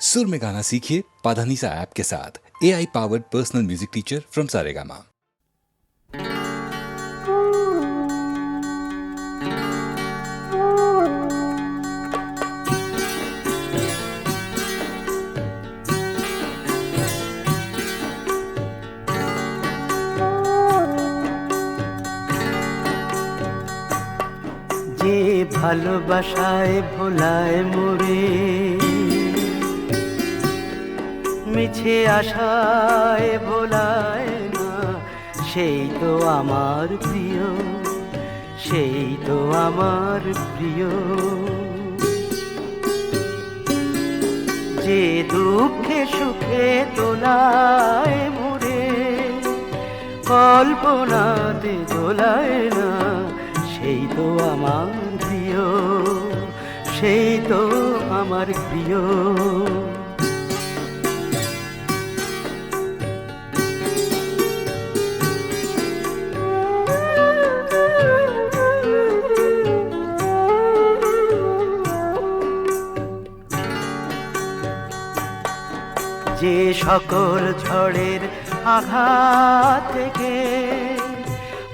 सुर में गाना सीखिए पाधानीसा ऐप के साथ A I powered personal music teacher from Saregama যে ভালোবাসায় ভোলায় মোরে মিছে আশায় ভোলায় না। সেই তো আমার প্রিয়, সেই তো আমার প্রিয়। যে দুঃখে সুখে তোলায় মোরে, কল্পনাতে দোলায় না। সেই তো আমার প্রিয়, সেই তো আমার প্রিয়। সকল ঝড়ের আঘাত থেকে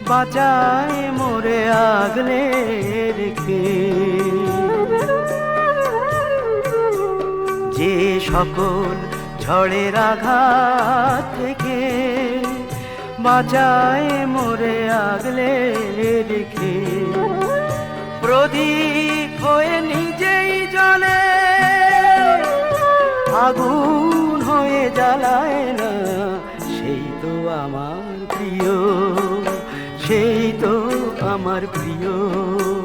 বাঁচায় মোরে আগলে রেখে। যে সকল ঝড়ের আঘাত থেকে বাঁচায় মোরে আগলে রেখে। প্রদীপ হয়ে নিজেই জলে আগুন হয়ে জ্বালায় না সেই তো আমার প্রিয় সেই তো আমার প্রিয়।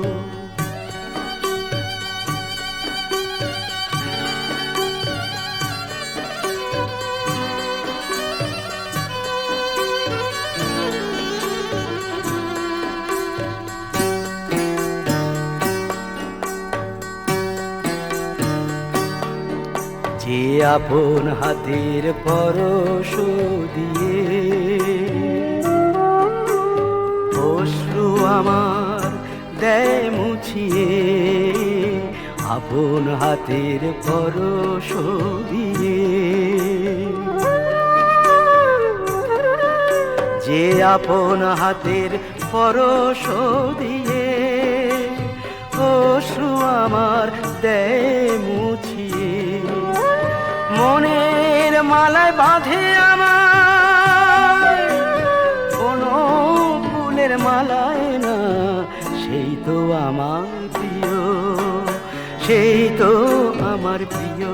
আপন হাতের পরশ দিয়ে। অশ্রু আমার দেয় মুছিয়ে, আপন হাতের পরশ দিয়ে। যে আপন হাতের পরশ দিয়ে অশ্রু আমার দেয় মুছিয়ে মনের মালায় বাঁধে আমার কোনো ফুলের মালায় না, সেই তো আমার প্রিয়, সেই তো আমার প্রিয়।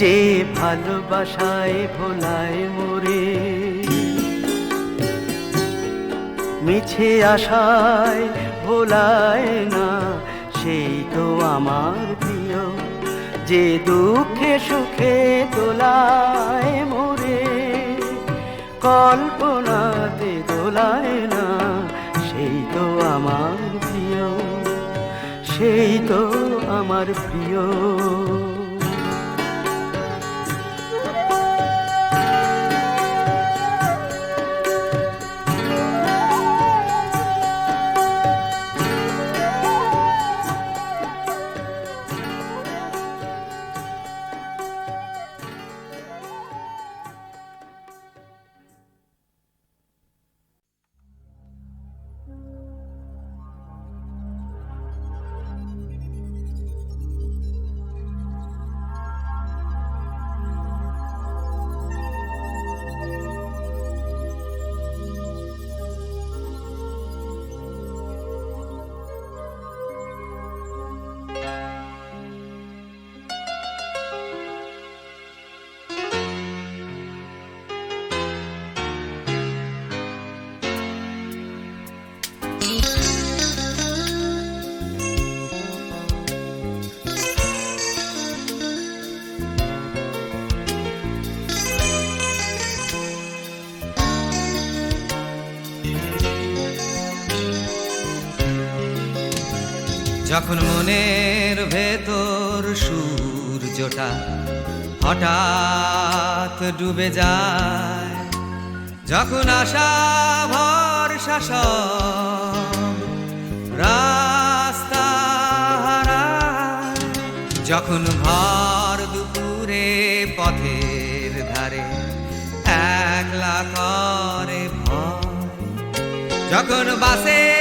যে ভালোবাসায় ভোলায় মোরে, মিছে আশায় ভোলায় না, সেই তো আমার যে দুঃখে সুখে দোলায় মোরে, কল্পনাতে দোলায় না, সেই তো আমার প্রিয়, সেই তো আমার প্রিয়। যখন মনের ভেতর সূর্যটা হঠাৎ ডুবে যায়, যখন আশা সব রাস্তা যখন ভর দুপুরে পথের ধারে একলা করে ভয়, যখন বাসের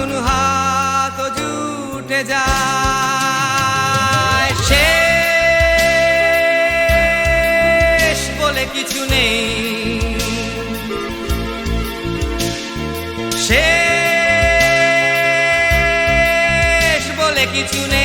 তখন হাত জুটে যায়। শেষ বলে কিছু নেই। শেষ বলে কিছু নেই।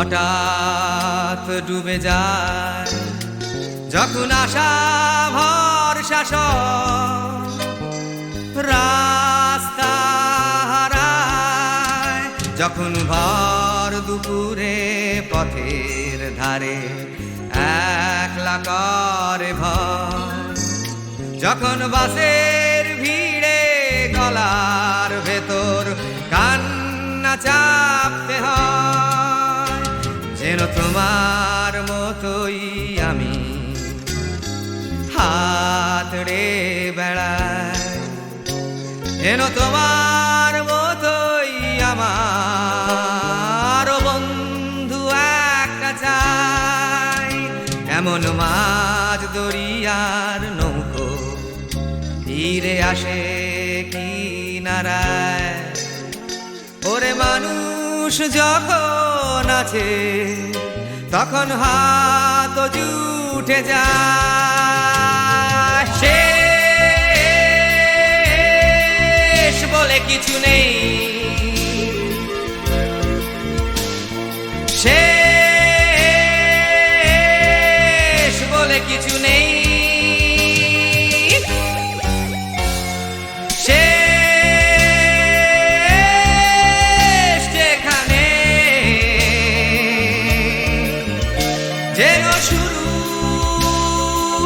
হঠাৎ ডুবে যায়। যখন আশা ভরসা রাস্তা যখন ভর দুপুরে পথের ধারে একলা করে ভর, যখন বাসের তোমার মতোই আমি। হাত রে বেড়ায়। যেন তোমার মতোই আমার। বন্ধু, একটা চাই। এমন মাছ দরিয়ার নৌকো। তীরে আসে কি নারায়? ওরে মানুষ যখন আছে তখন হাত জুটে যায়। শেষ বলে কিছু নেই।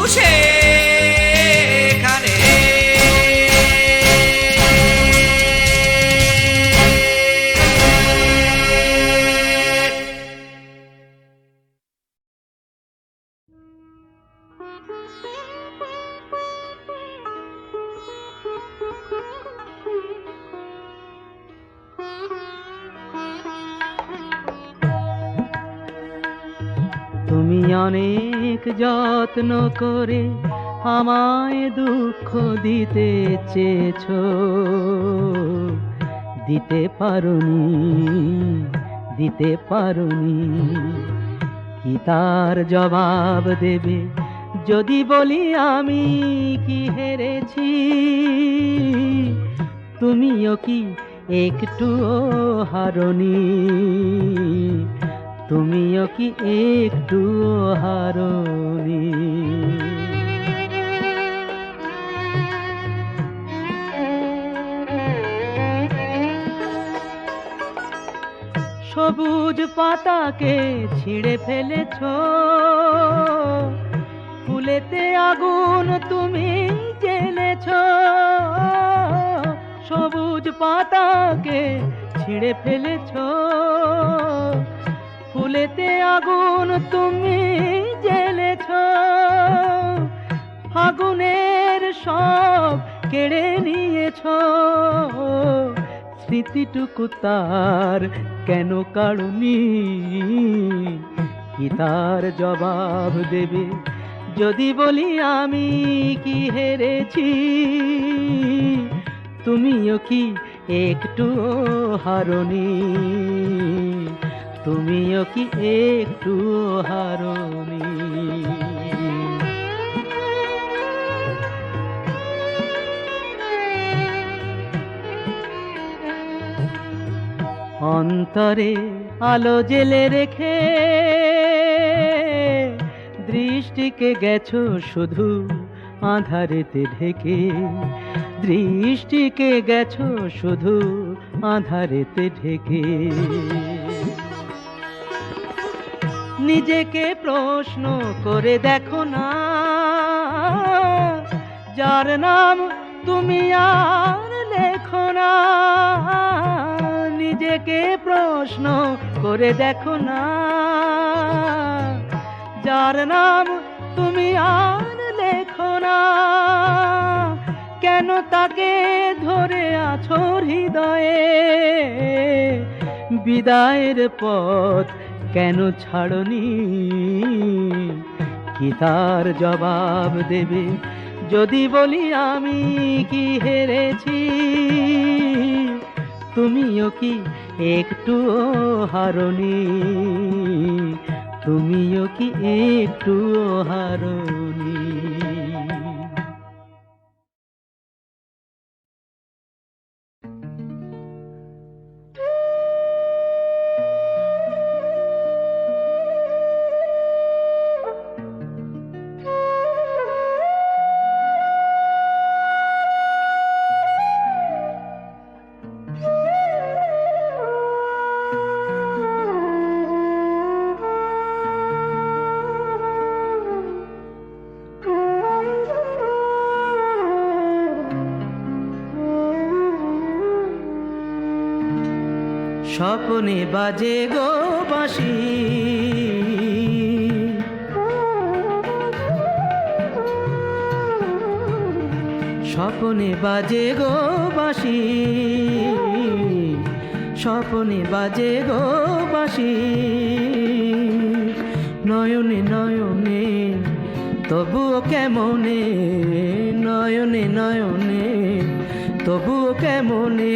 luz. যত্ন করে আমায় দুঃখ দিতে চেয়েছ। দিতে পারুনি দিতে পারুনি। কি তার জবাব দেবে? যদি বলি আমি কি হেরেছি? তুমিও কি একটুও হারনি? তুমিও কি একটু হারনি সবুজ পাতাকে ছিঁড়ে ফেলেছ। ফুলেতে আগুন তুমি জ্বেলেছ। সবুজ পাতাকে ছিঁড়ে ফেলেছ। ফুলেতে আগুন তুমি জ্বেলেছ। ফাগুনের সব কেড়ে নিয়েছ। স্মৃতিটুকু তার কেন কাড়ুনি কি তার জবাব দেবে? যদি বলি আমি কি হেরেছি? তুমিও কি একটু হারনি? তুমিও কি একটু হারনি? অন্তরে আলো জেলে রেখে দৃষ্টিকে গেছো শুধু আধারেতে ঢেকে। দৃষ্টিকে গেছো শুধু আধারেতে ঢেকে। নিজেকে প্রশ্ন করে দেখো না। যার নাম তুমি আর লেখো না। নিজেকে প্রশ্ন করে দেখো না। যার নাম তুমি আর লেখো না। কেন তাকে ধরে আছো হৃদয়ে? বিদায়ের পথ কেন ছাড়নি? কি তার জবাব দেবে? যদি বলি আমি কি হেরেছি? তুমিও কি একটু হারনি? তুমিও কি একটু হারনি? স্বপনে বাজে গো বাঁশি। স্বপনে বাজে গো বাঁশি। স্বপনে বাজে গো বাঁশি। নয়নে নয়নে, তবুও কেমনে? নয়নে নয়নে, তবুও কেমনে?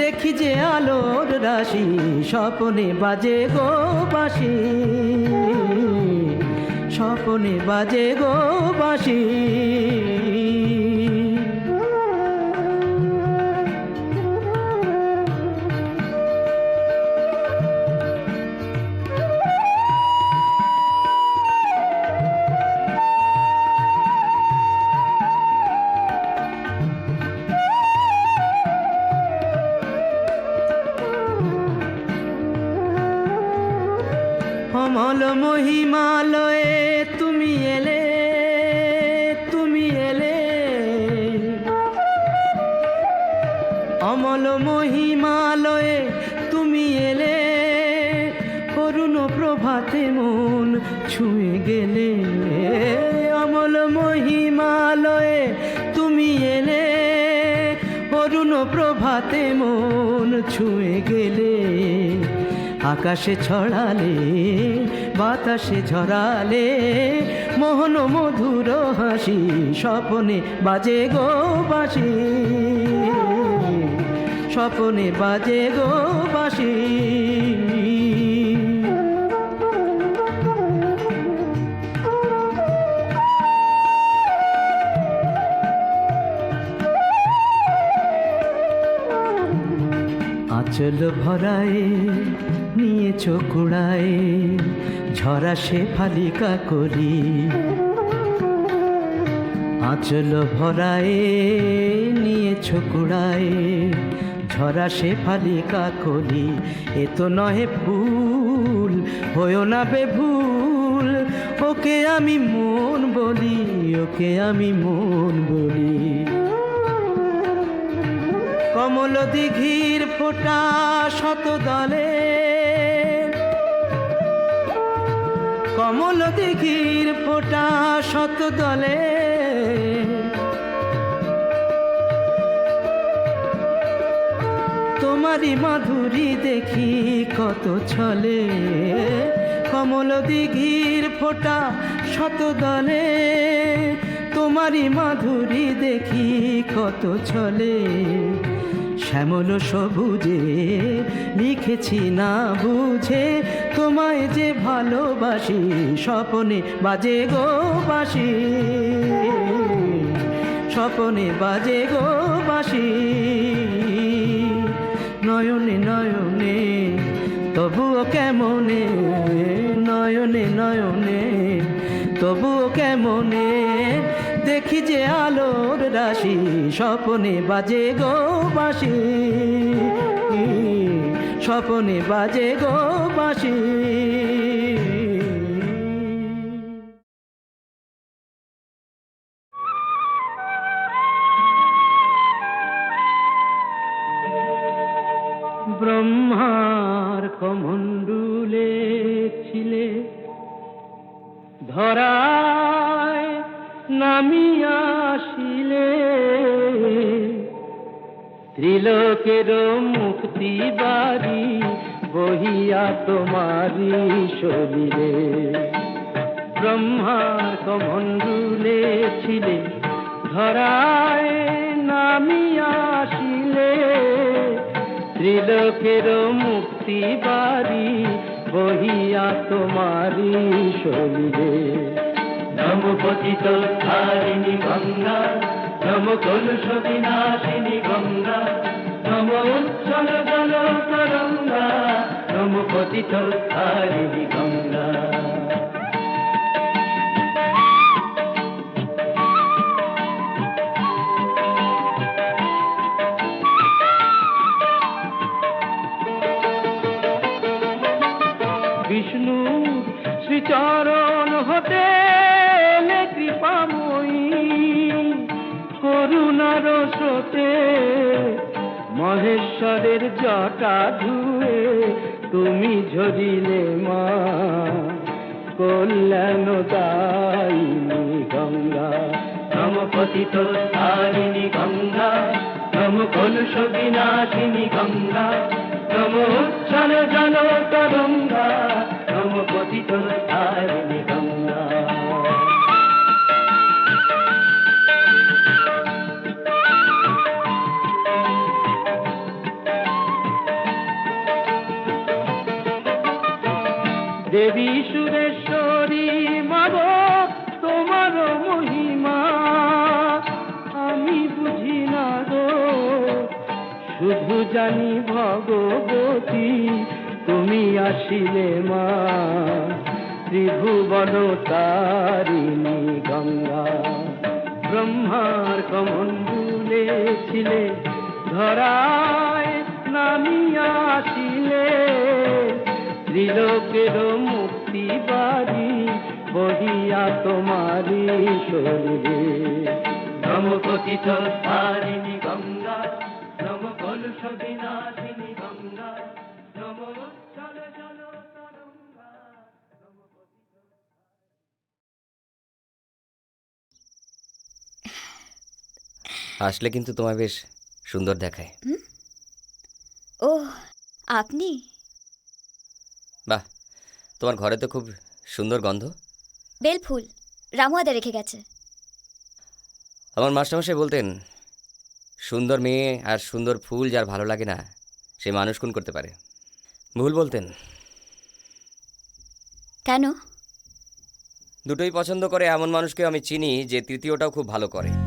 দেখি যে আলোর রাশি স্বপনে বাজে গো বাসি স্বপনে বাজে গো বাঁশি। অমল মহিমালয়ে তুমি এলে তুমি এলে। অমল মহিমালয়ে তুমি এলে, করুণ প্রভাতে মন ছুঁয়ে গেলে। অমল মহিমালয়ে তুমি এলে অরুণ প্রভাতে মন ছুঁয়ে গেলে। আকাশে ছড়ালে, বাতাসে ঝরালে, মোহন মধুর হাসি, স্বপনে বাজে গো বাসি স্বপনে বাজে গো বাসি আঁচল ভরায়ে, নিয়ে কুড়ায়ে ঝরা সে ফালিকা করি আঁচল ভরায়ে, নিয়ে কুড়ায়ে ঝরা সে ফালিকা করি এ তো নহে ফুল হয়েও না বেভুল ওকে আমি মন বলি, ওকে আমি মন বলি। কমল দিঘির ফোটা শত দলে। কমল দিঘির ফোটা শত দলে। তোমারি মাধুরী দেখি কত ছলে। কমল দিঘির ফোটা শত দলে। তোমারি মাধুরী দেখি কত ছলে। শ্যামল সবুজে লিখেছি না বুঝে। তোমায় যে ভালোবাসি, স্বপনে বাজে গো বাসি স্বপনে বাজে গো বাসি নয়নে দেখি যে আলোর রাশি স্বপনে বাজে গো বাসি স্বপনে বাজে গো বাসি ব্রহ্মার কমণ্ডুলে ছিলে ধরায় নামিয়া আসিলে। ত্রিলোকের মুক্তি বাড়ি বহিয়া তোমারি শরীরে। ব্রহ্মার কমণ্ডুলে ছিলে, ধরায় নামিয়া আসিলে। ত্রিলোকের মুক্তি বাড়ি বহিয়া তোমারি শরীরে। নম পতিত ধারিণী গঙ্গা নম কলুষ বিনাশিনী গঙ্গা নম উচ্ছল জল তরঙ্গা নম পতিত ধারিণী গঙ্গা জটা ধুয়ে তুমি ঝরিলে মা। কল্যাণ দায়িনী গঙ্গা। নম পতিত তারিণী গঙ্গা। নম কলুষ বিনাশিনী গঙ্গা। নম উচ্ছল জল তরঙ্গা। নম পতিত জানি ভগবতী, তুমি আসিলে মা। ত্রিভুবন তারিণী গঙ্গা, ব্রহ্মার কমণ্ডুলে ছিলে ধরায় নামিয়া আসিলে। ত্রিলোকের মুক্তি বাড়ি বহিয়া তোমারি শরীরে। নম পতিত তারিণী আসলে কিন্তু তোমায় বেশ সুন্দর দেখায়। ও আপনি? বাহ তোমার ঘরে তো খুব সুন্দর গন্ধ। বেলফুল রামুয়াদা রেখে গেছে। আমার মাস্টারমশাই বলতেন সুন্দর মেয়ে আর সুন্দর ফুল যার ভালো লাগে না সে মানুষ খুন করতে পারে। ভুল বলতেন। কেন? দুটোই পছন্দ করে এমন মানুষকে আমি চিনি যে তৃতীয়টাও খুব ভালো করে।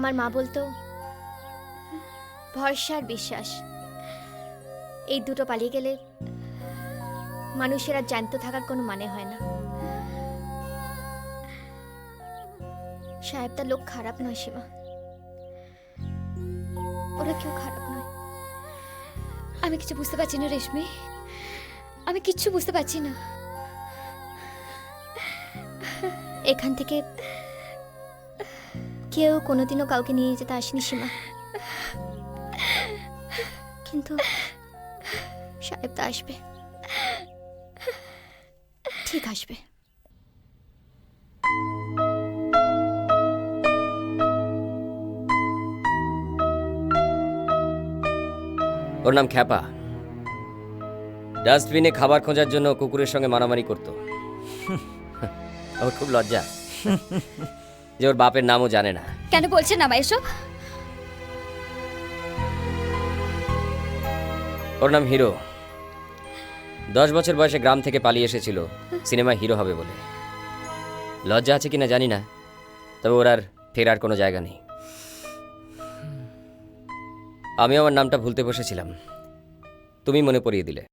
আমার মা বলতো, ভরসার বিশ্বাস। এই দুটো পালিয়ে গেলে মানুষের আর জ্যান্ত থাকার কোনো মানে হয় না। সাহেব তার লোক খারাপ নয় সীমা। ওরা কেউ খারাপ নয়। আমি কিছু বুঝতে পারছি না রেশমি। আমি কিচ্ছু বুঝতে পারছি না। এখান থেকে কেউ কোনোদিনও কাউকে নিয়ে যেতে আসেনি সীমা। কিন্তু সাহেব তো আসবে। ঠিক আসবে। ওর নাম খ্যাপা। ডাস্টবিনে খাবার খোঁজার জন্য কুকুরের সঙ্গে মারামারি করতো। আমার খুব লজ্জা। যে ওর বাপের নামও জানে না। কেন বলছেন না এসব? ওর নাম হিরো। দশ বছর বয়সে গ্রাম থেকে পালিয়ে এসেছিল। সিনেমায় হিরো হবে বলে। লজ্জা আছে কিনা জানি না। তবে ওর আর ফেরার কোনো জায়গা নেই। আমি আমার নামটা ভুলতে বসেছিলাম। তুমি মনে পড়িয়ে দিলে।